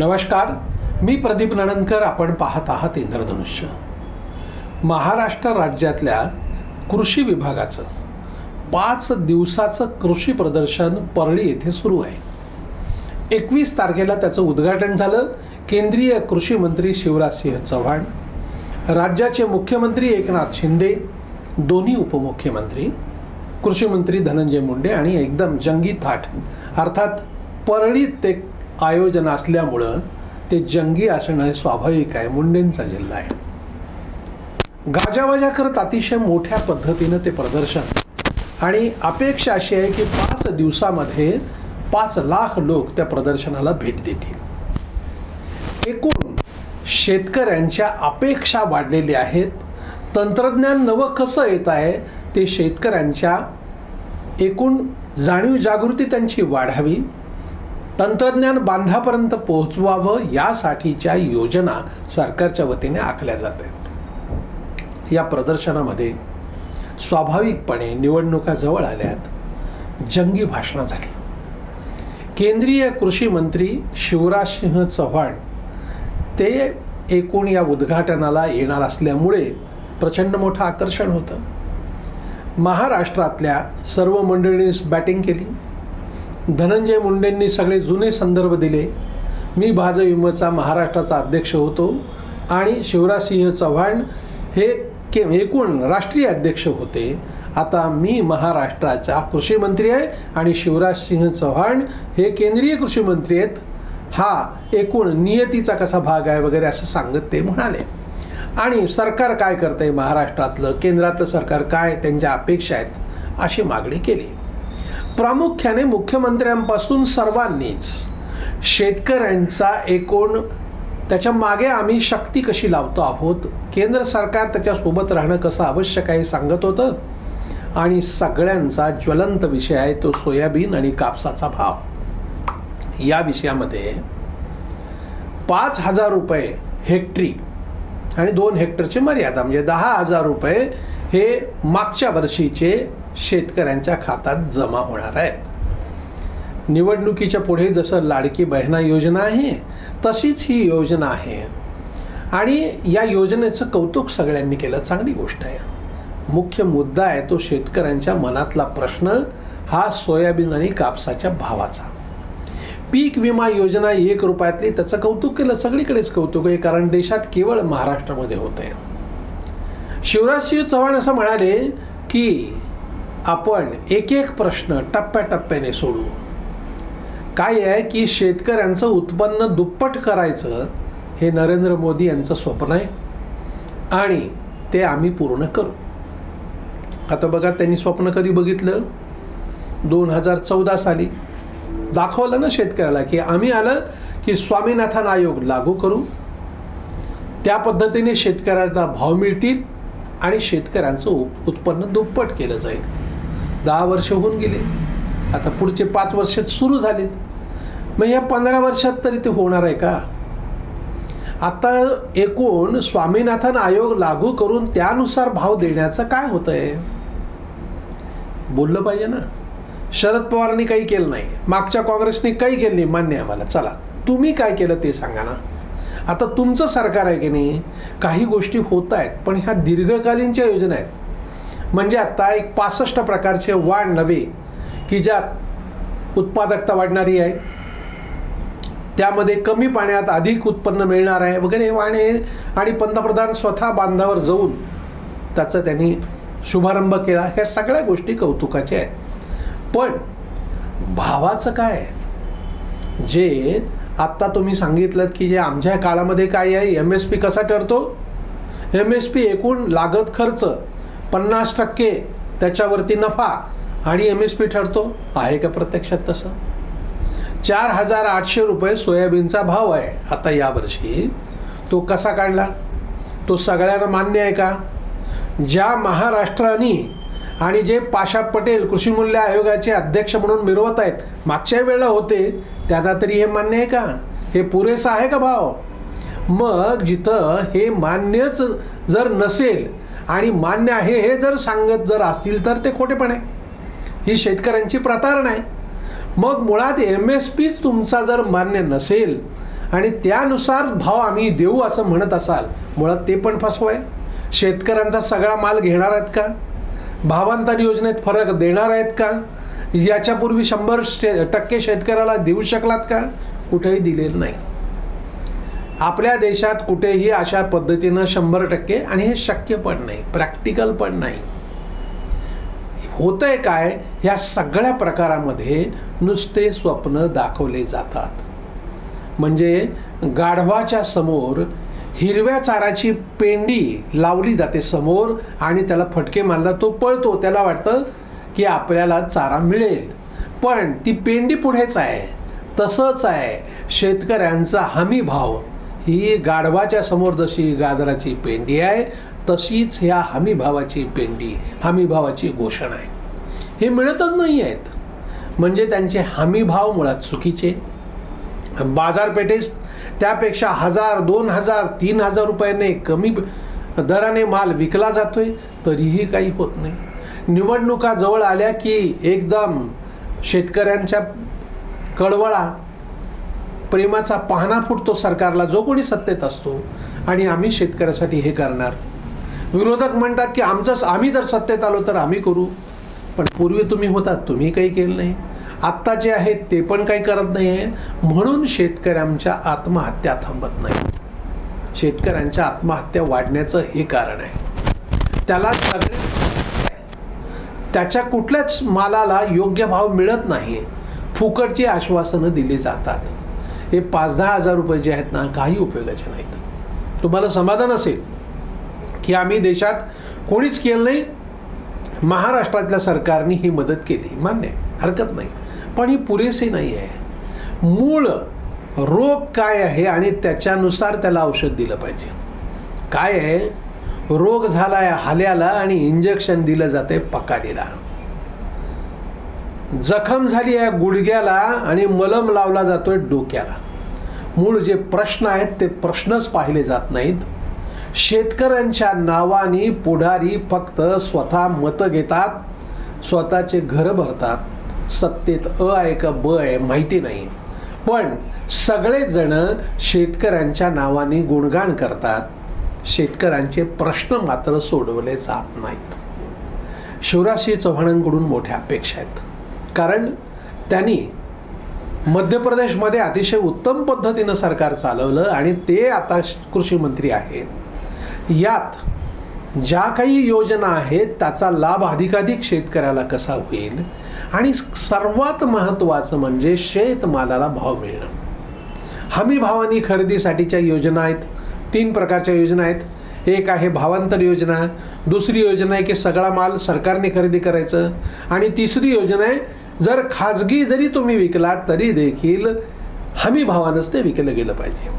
नमस्कार मी प्रदीप नणंदकर आपण पाहत आहात इंद्रधनुष्य. महाराष्ट्र राज्यातल्या कृषी विभागाचं पाच दिवसाचं कृषी प्रदर्शन परळी येथे सुरू आहे. एकवीस तारखेला त्याचं उद्घाटन झालं. केंद्रीय कृषी मंत्री शिवराजसिंह चव्हाण राज्याचे मुख्यमंत्री एकनाथ शिंदे दोन्ही उपमुख्यमंत्री कृषी मंत्री धनंजय मुंडे आणि एकदम जंगी थाट अर्थात परळीत ते आयोजन असल्यामुळं ते जंगी असणं हे स्वाभाविक आहे मुंडेंचा जिल्हा आहे. गाजावाजा करत अतिशय मोठ्या पद्धतीनं ते प्रदर्शन. आणि अपेक्षा अशी आहे की पाच दिवसामध्ये पाच लाख लोक त्या प्रदर्शनाला भेट देतील. एकूण शेतकऱ्यांच्या अपेक्षा वाढलेल्या आहेत. तंत्रज्ञान नवं कसं येत आहे ते शेतकऱ्यांच्या एकूण जाणीव जागृती त्यांची वाढावी. तंत्रज्ञान बांधापर्यंत पोहोचवावं यासाठीच्या योजना सरकारच्या वतीने आखल्या जात आहेत. या प्रदर्शनामध्ये स्वाभाविकपणे निवडणुका जवळ आल्यात. जंगी भाषणं झाली. केंद्रीय कृषी मंत्री शिवराजसिंह चव्हाण ते एकूण या उद्घाटनाला येणार असल्यामुळे प्रचंड मोठं आकर्षण होतं. महाराष्ट्रातल्या सर्व मंडळींनी बॅटिंग केली. धनंजय मुंडेंनी सगळे जुने संदर्भ दिले. मी भाजयुमचा महाराष्ट्राचा अध्यक्ष होतो आणि शिवराजसिंह चव्हाण हे के एकूण राष्ट्रीय अध्यक्ष होते. आता मी महाराष्ट्राचा कृषी मंत्री आहे आणि शिवराजसिंह चव्हाण हे केंद्रीय कृषी मंत्री आहेत. हा एकूण नियतीचा कसा भाग आहे वगैरे असं सांगत ते म्हणाले. आणि सरकार काय करतंय? महाराष्ट्रातलं केंद्रातलं सरकार काय? त्यांच्या अपेक्षा आहेत अशी मागणी केली. प्रामुख्याने मुख्यमंत्र्यांपासून सर्वांनीच. शेतकऱ्यांचा एकूण त्याच्यामागे आम्ही शक्ती कशी लावतो आहोत? केंद्र सरकार त्याच्यासोबत राहणं कसं आवश्यक आहे सांगत होतं. आणि सगळ्यांचा ज्वलंत विषय आहे तो सोयाबीन आणि कापसाचा भाव. या विषयामध्ये पाच हजार रुपये हेक्टरी आणि दोन हेक्टरची मर्यादा म्हणजे दहा हजार रुपये हे मागच्या वर्षीचे शेतकऱ्यांच्या खात्यात जमा होणार आहेत. निवडणुकीच्या पुढे जसं लाडकी बहिणा योजना आहे तशीच ही योजना आहे. आणि या योजनेचं कौतुक सगळ्यांनी केलं चांगली गोष्ट आहे. मुख्य मुद्दा आहे तो शेतकऱ्यांच्या मनातला प्रश्न हा सोयाबीन आणि कापसाच्या भावाचा. पीक विमा योजना एक रुपयातली त्याचं कौतुक केलं सगळीकडेच कौतुक आहे कारण देशात केवळ महाराष्ट्रामध्ये होत आहे शिवराजसिंह चव्हाण असं म्हणाले की आपण एक एक प्रश्न टप्प्याटप्प्याने सोडू. काय आहे की शेतकऱ्यांचं उत्पन्न दुप्पट करायचं हे नरेंद्र मोदी यांचं स्वप्न आहे आणि ते आम्ही पूर्ण करू. आता बघा त्यांनी स्वप्न कधी बघितलं? दोन हजार चौदा साली. दाखवलं ना शेतकऱ्याला की आम्ही आलं की स्वामीनाथन आयोग लागू करू. त्या पद्धतीने शेतकऱ्यांना भाव मिळतील आणि शेतकऱ्यांचं उप उत्पन्न दुप्पट केलं जाईल. दहा वर्ष होऊन गेले. आता पुढचे पाच वर्ष सुरू झालेत. मग या पंधरा वर्षात तरी ते होणार आहे का? आता एकूण स्वामीनाथन आयोग लागू करून त्यानुसार भाव देण्याचं काय होतं आहे बोललं पाहिजे ना. शरद पवारांनी काही केलं नाही. मागच्या काँग्रेसने काही केलं नाही. मान्य आम्हाला. चला. तुम्ही काय केलं ते सांगा ना. आता तुमचं सरकार आहे की नाही? काही गोष्टी होत आहेत पण ह्या दीर्घकालीनच्या योजना आहेत. म्हणजे आत्ता एक पासष्ट प्रकारचे वाण नव्हे की ज्यात उत्पादकता वाढणारी आहे. त्यामध्ये कमी पाण्यात अधिक उत्पन्न मिळणार आहे. वगैरे हे वाणे आणि पंतप्रधान स्वतः बांधावर जाऊन त्याचा त्यांनी शुभारंभ केला. ह्या सगळ्या गोष्टी कौतुकाच्या आहेत. पण भावाचं काय? जे आत्ता तुम्ही सांगितलं की जे आमच्या काळामध्ये काय आहे? एम एस पी कसा ठरतो? एम एस पी एकूण लागत खर्च पन्नास टक्के त्याच्यावरती नफा आणि एम एस पी ठरतो. आहे का प्रत्यक्षात तसं? चार हजार आठशे रुपये सोयाबीनचा भाव आहे. आता यावर्षी तो कसा काढला? तो सगळ्यांना मान्य आहे का? ज्या महाराष्ट्राने आणि जे पाशा पटेल कृषी मूल्य आयोगाचे अध्यक्ष म्हणून मिरवत आहेत मागच्या वेळेला होते त्यांना तरी हे मान्य आहे का? हे पुरेसं आहे का भाव? मग जिथं हे मान्यच जर नसेल आणि मान्य आहे हे जर सांगत जर असतील तर ते खोटेपण. आहे ही शेतकऱ्यांची प्रतारणा आहे. मग मुळात एम एस पीच तुमचा जर मान्य नसेल आणि त्यानुसार भाव आम्ही देऊ असं म्हणत असाल मुळात ते पण फसव आहे. शेतकऱ्यांचा सगळा माल घेणार आहेत का? भावांतर योजनेत फरक देणार आहेत का? याच्यापूर्वी शंभर शे टक्के शेतकऱ्याला देऊ शकलात का? कुठेही दिलेलं नाही. आपल्या देशात कुठेही अशा पद्धतीनं शंभर टक्के आणि हे शक्य पण नाही प्रॅक्टिकल पण नाही. होतंय काय? ह्या सगळ्या प्रकारामध्ये नुसते स्वप्न दाखवले जातात. म्हणजे गाढवाच्या समोर हिरव्या चाराची पेंडी लावली जाते समोर आणि त्याला फटके मारला तो पळतो. त्याला वाटतं की आपल्याला चारा मिळेल. पण ती पेंडी पुढेच आहे. तसंच आहे. शेतकऱ्यांचा हमी भाव ही गाढवाच्या समोर जशी गाजराची पेंडी आहे तशीच ह्या हमीभावाची पेंडी हमीभावाची घोषणा आहे. हे मिळतच नाही आहेत म्हणजे त्यांचे हमीभाव मुळात चुकीचे. बाजारपेठेस त्यापेक्षा हजार दोन हजार तीन हजार रुपयाने कमी दराने माल विकला जातोय तरीही काही होत नाही. निवडणुका जवळ आल्या की एकदम शेतकऱ्यांच्या कळवळा प्रेमाचा पाहणा फुटतो सरकारला जो कोणी सत्तेत असतो. आणि आम्ही शेतकऱ्यासाठी हे करणार. विरोधक म्हणतात की आमचं आम्ही जर सत्तेत आलो तर आम्ही करू. पण पूर्वी तुम्ही होतात तुम्ही काही केलं नाही. आत्ता जे आहेत ते पण काही करत नाही आहे म्हणून शेतकऱ्यांच्या आत्महत्या थांबत नाही. शेतकऱ्यांच्या आत्महत्या वाढण्याचं हे कारण आहे. त्याला सगळे त्याच्या कुठल्याच मालाला योग्य भाव मिळत नाही फुकटची आश्वासनं दिली जातात. हे पाच दहा हजार रुपये जे आहेत ना काही उपयोगाचे नाहीत. तुम्हाला समाधान असेल की आम्ही देशात कोणीच केलं नाही महाराष्ट्रातल्या सरकारने ही मदत केली. मान्य आहे हरकत नाही. पण ही पुरेसे नाही आहे. मूळ रोग काय आहे आणि त्याच्यानुसार त्याला औषध दिलं पाहिजे. काय आहे? रोग झाला आहे हाल्याला आणि इंजेक्शन दिलं जाते पकाडीला जखम झाली आहे गुडघ्याला आणि मलम लावला जातोय डोक्याला. मूळ जे प्रश्न आहेत ते प्रश्नच पाहिले जात नाहीत. शेतकऱ्यांच्या नावाने पुढारी फक्त स्वतः मतं घेतात स्वतःचे घरं भरतात. सत्तेत अ आहे का ब आहे माहिती नाही. पण सगळेजण शेतकऱ्यांच्या नावाने गुणगान करतात. शेतकऱ्यांचे प्रश्न मात्र सोडवले जात नाहीत. शिवराजसिंह चव्हाणांकडून मोठ्या अपेक्षा आहेत. कारण त्यांनी मध्य प्रदेशमध्ये अतिशय उत्तम पद्धतीनं सरकार चालवलं आणि ते आता कृषी मंत्री आहेत. यात ज्या काही योजना आहेत त्याचा लाभ अधिकाधिक शेतकऱ्याला कसा होईल? आणि सर्वात महत्त्वाचं म्हणजे शेतमालाला भाव मिळणं. हमी भावानी खरेदीसाठीच्या योजना आहेत. तीन प्रकारच्या योजना आहेत. एक आहे भावांतर योजना दुसरी योजना आहे की सगळा माल सरकारने खरेदी करायचं आणि तिसरी योजना आहे जर खाजगी जरी तुम्ही विकलात तरी देखील हमी भावानंच ते विकलं गेलं पाहिजे.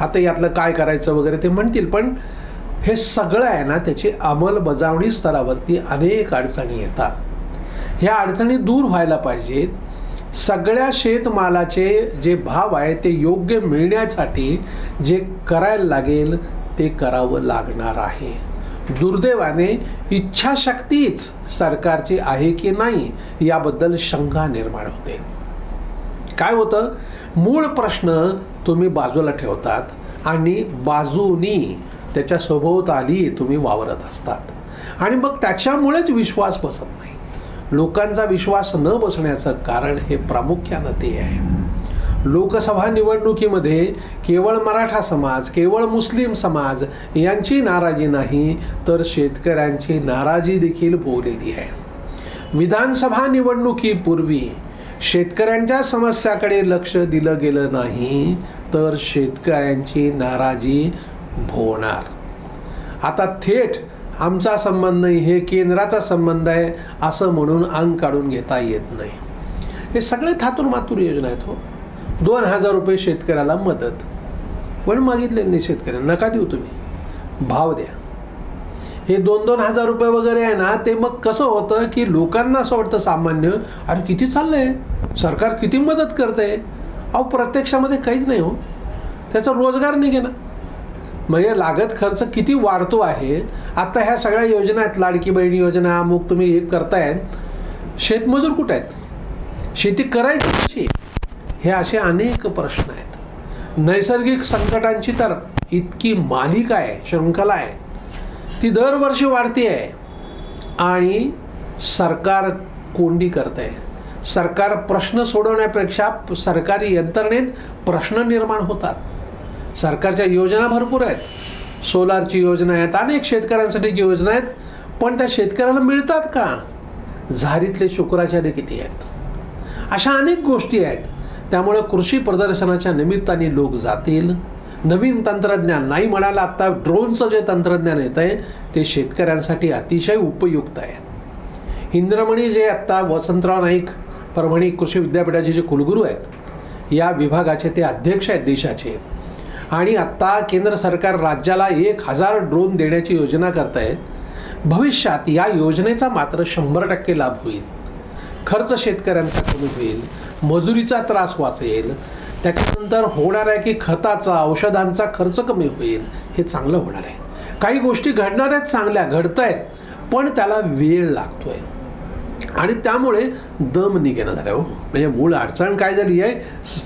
आता यातलं काय करायचं वगैरे ते म्हणतील पण हे सगळं आहे ना त्याची अंमलबजावणी स्तरावरती अनेक अडचणी येतात. ह्या अडचणी दूर व्हायला पाहिजेत. सगळ्या शेतमालाचे जे भाव आहे ते योग्य मिळण्यासाठी जे करायला लागेल ते करावं लागणार आहे. दुर्दैवाने इच्छाशक्तीच सरकारची आहे की नाही याबद्दल शंका निर्माण होते. काय होतं? मूळ प्रश्न तुम्ही बाजूला ठेवतात आणि बाजूनी त्याच्या सभोवताली तुम्ही वावरत असतात. आणि मग त्याच्यामुळेच विश्वास बसत नाही. लोकांचा विश्वास न बसण्याचं कारण हे प्रामुख्यानं ते आहे. लोकसभा निवडणुकीमध्ये केवळ मराठा समाज केवळ मुस्लिम समाज यांची नाराजी नाही तर शेतकऱ्यांची नाराजी देखील बोललेली आहे. विधानसभा निवडणुकीपूर्वी शेतकऱ्यांच्या समस्याकडे लक्ष दिलं गेलं नाही तर शेतकऱ्यांची नाराजी भोवणार. आता थेट आमचा संबंध नाही हे केंद्राचा संबंध आहे असं म्हणून अंग काढून घेता येत नाही. हे सगळे थातूर मातूर योजना आहेत हो. दोन हजार रुपये शेतकऱ्याला मदत. पण मागितले नाही शेतकऱ्यांना. नका देऊ तुम्ही. भाव द्या. हे दोन दोन हजार रुपये वगैरे आहे ना ते मग कसं होतं की लोकांना असं वाटतं सामान्य अरे किती चाललंय? सरकार किती मदत करते अहो प्रत्यक्षामध्ये काहीच नाही हो. त्याचा रोजगार निघे ना म्हणजे लागत खर्च किती वाढतो आहे. आता ह्या सगळ्या योजना आहेत लाडकी बहिणी योजना अमुक तुम्ही हे करतायत. शेतमजूर कुठं आहेत? शेती करायची. हे असे अनेक प्रश्न आहेत. नैसर्गिक संकटांची तर इतकी मालिका आहे शृंखला आहे. ती दरवर्षी वाढती आहे. आणि सरकार कोंडी करत आहे सरकार प्रश्न सोडवण्यापेक्षा सरकारी यंत्रणेत प्रश्न निर्माण होतात. सरकारच्या योजना भरपूर आहेत. सोलारची योजना आहेत. अनेक शेतकऱ्यांसाठी योजना आहेत. पण त्या शेतकऱ्याला मिळतात का? झारीतले शुक्राचार्य किती आहेत? अशा अनेक गोष्टी आहेत. त्यामुळे कृषी प्रदर्शनाच्या निमित्ताने लोक जातील. नवीन तंत्रज्ञान नाही म्हणाला आत्ता ड्रोनचं जे तंत्रज्ञान येतं आहे ते शेतकऱ्यांसाठी अतिशय उपयुक्त आहे. इंद्रमणी जे आत्ता वसंतराव नाईक परभणी कृषी विद्यापीठाचे जे कुलगुरू आहेत या विभागाचे ते अध्यक्ष आहेत देशाचे. आणि आत्ता केंद्र सरकार राज्याला एक हजार ड्रोन देण्याची योजना करत आहे. भविष्यात या योजनेचा मात्र शंभर टक्के लाभ होईल. खर्च शेतकऱ्यांचा कमी होईल मजुरीचा त्रास वाचेल त्याच्यानंतर होणार आहे की खताचा औषधांचा खर्च कमी होईल हे चांगलं होणार आहे. काही गोष्टी घडणार आहेत चांगल्या घडत आहेत पण त्याला वेळ लागतोय. आणि त्यामुळे दम निघेणं झालं हो. म्हणजे मूळ अडचण काय झाली आहे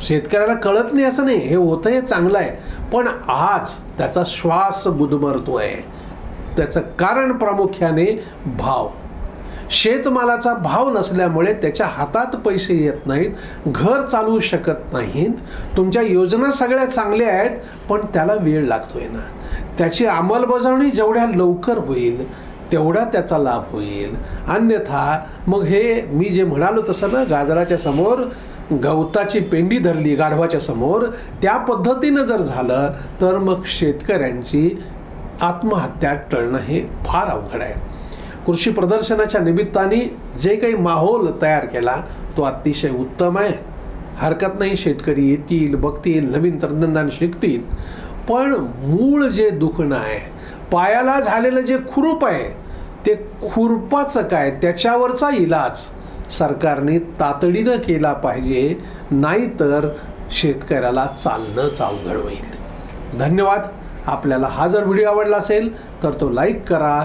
शेतकऱ्याला कळत नाही असं नाही हे होतं हे चांगलं आहे. पण आज त्याचा श्वास बुधमरतोय त्याचं कारण प्रामुख्याने भाव. शेतमालाचा भाव नसल्यामुळे त्याच्या हातात पैसे येत नाहीत घर चालवू शकत नाहीत. तुमच्या योजना सगळ्या चांगल्या आहेत पण त्याला वेळ लागतोय ना. त्याची अंमलबजावणी जेवढ्या लवकर होईल तेवढा त्याचा लाभ होईल. अन्यथा मग हे मी जे म्हणालो तसं ना गाजराच्या समोर गवताची पेंडी धरली गाढवाच्या समोर त्या पद्धतीनं जर झालं तर मग शेतकऱ्यांची आत्महत्या टळणं हे फार अवघड आहे. कृषी प्रदर्शनाच्या निमित्ताने जे काही माहोल तयार केला तो अतिशय उत्तम आहे. हरकत नाही शेतकरी येतील बघतील नवीन तंत्रज्ञान शिकतील. पण मूळ जे दुखणं आहे पायाला झालेलं जे खुरूप आहे ते खुरपाचं काय? त्याच्यावरचा इलाज सरकारने तातडीनं केला पाहिजे नाहीतर शेतकऱ्याला चालणंच अवघड होईल. धन्यवाद. आपल्याला हा जर व्हिडिओ आवडला असेल तर तो लाईक करा